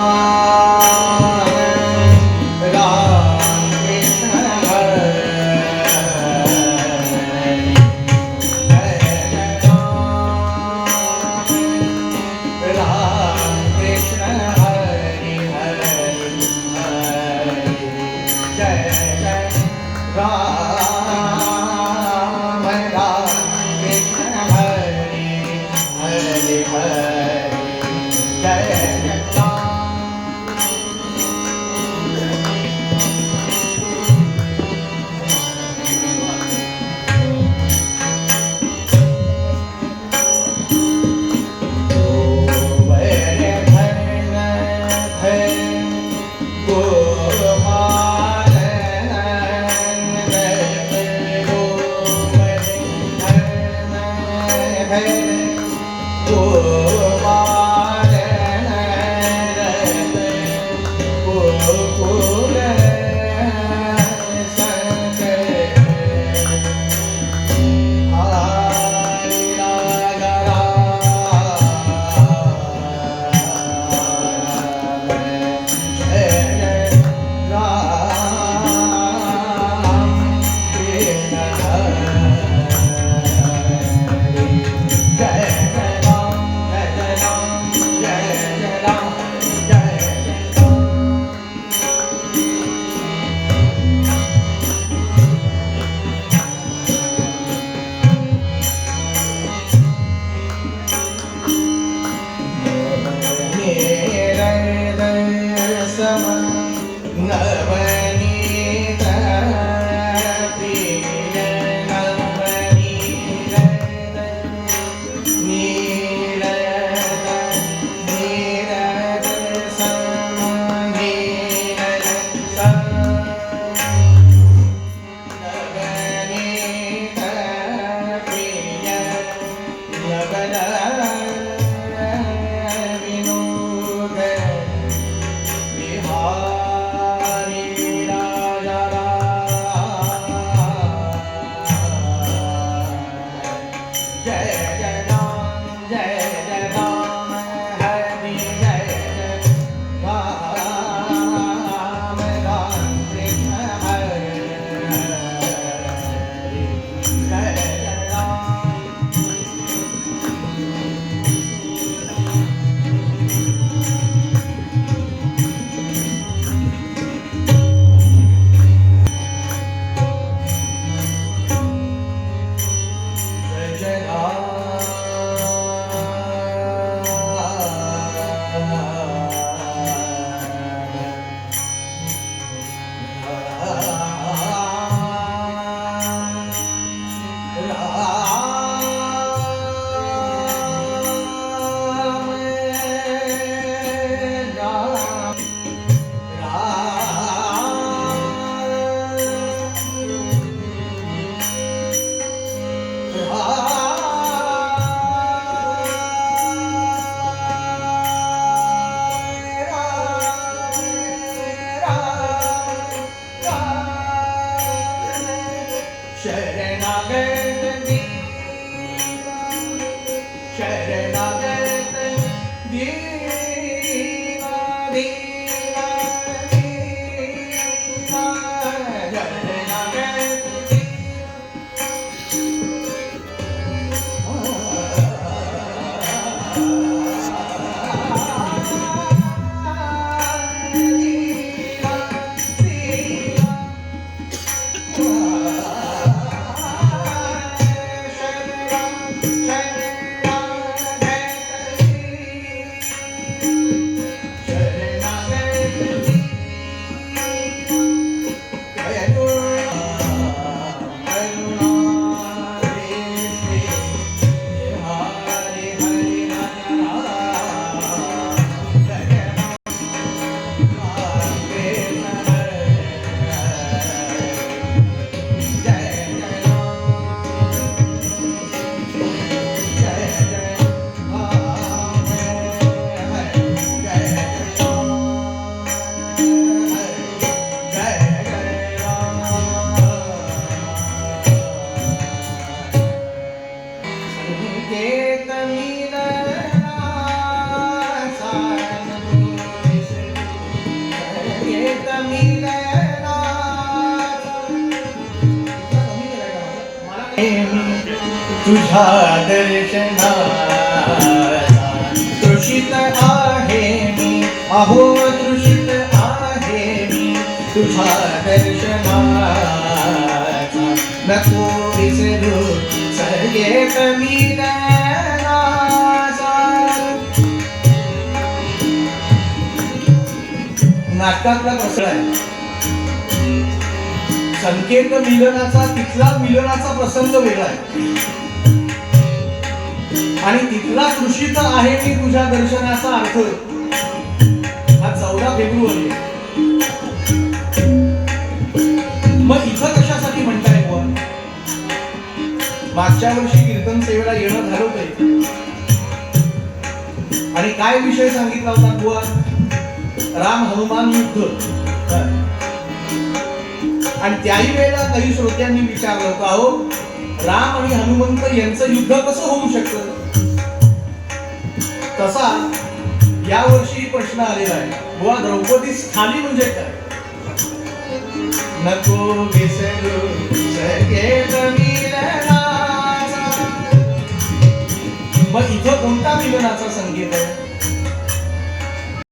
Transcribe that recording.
Ram treasure. तुझा मी घेत मी तुझ्या दर्शना तृषित आहे मी अहो तृषित आहे मी तुझ्या दर्शना नको विसरू नाटकातला आहे संकेत मिलनाचा तिथला मिलनाचा प्रसंग वेगळा आहे. आणि तिथला कृषित आहे मी तुझ्या दर्शनाचा अर्थ. हा चौदा फेब्रुवारी मागच्या वर्षी कीर्तन सेवेला येणं झालं होतं. आणि काय विषय सांगितला होता बुवा? राम हनुमान युद्ध. आणि त्याही वेळेला काही श्रोत्यांनी विचारलं होतं अहो राम आणि हनुमंत यांचं युद्ध कसं होऊ शकतं तसा या वर्षी प्रश्न आलेला आहे. बुवा द्रौपदी स्थानी म्हणजे काय? नको विसरू सगळे मग इथं कोणता मिलनाचा संगीत आहे?